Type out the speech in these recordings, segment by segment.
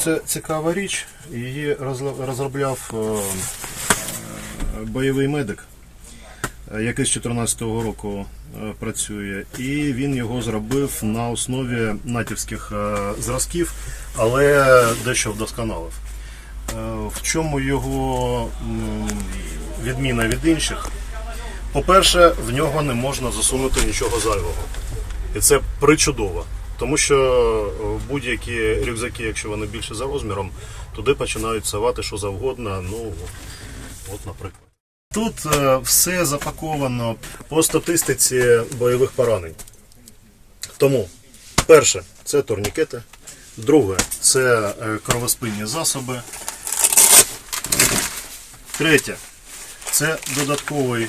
Це цікава річ. Її розробляв е, бойовий медик, який з 2014 року е, працює, і він його зробив на основі натівських е, зразків, але дещо вдосконалив. В чому його відміна від інших? По-перше, в нього не можна засунути нічого зайвого. І це причудово. Тому що е, будь-які рюкзаки, якщо вони більше за розміром, туди починають совати що завгодно. Ну, от, наприклад. Тут е, все запаковано по статистиці бойових поранень. Тому, перше, це турнікети. Друге, це е, кровоспинні засоби. Третє, це додатковий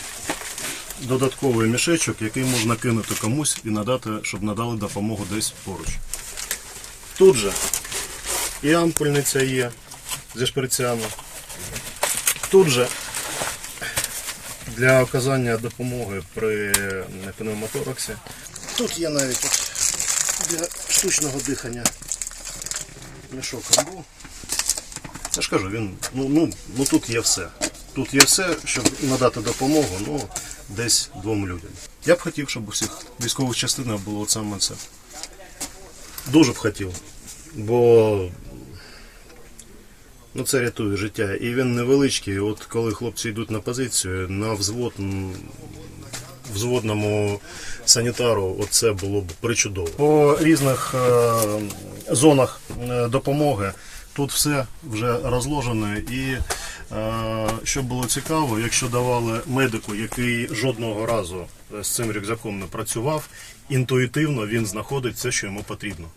додатковий мішечок, який можна кинути комусь і надати, щоб надали допомогу десь поруч. Тут же і ампульниця є зі шприцями. Тут же для оказання допомоги при пневмотораксі. Тут є навіть для штучного дихання мішок амбу. Я ж кажу, він, ну, ну, ну тут є все. Тут є все, щоб надати допомогу ну, десь двом людям. Я б хотів, щоб у всіх військових частинах було от саме це. Дуже б хотів. Бо ну, це рятує життя. І він невеличкий. От коли хлопці йдуть на позицію, на взвод, взводному санітару, оце було б причудово. По різних е, зонах е, допомоги тут все вже розложено. І що було цікаво, якщо давали медику, який жодного разу з цим рюкзаком не працював, інтуїтивно він знаходить все, що йому потрібно.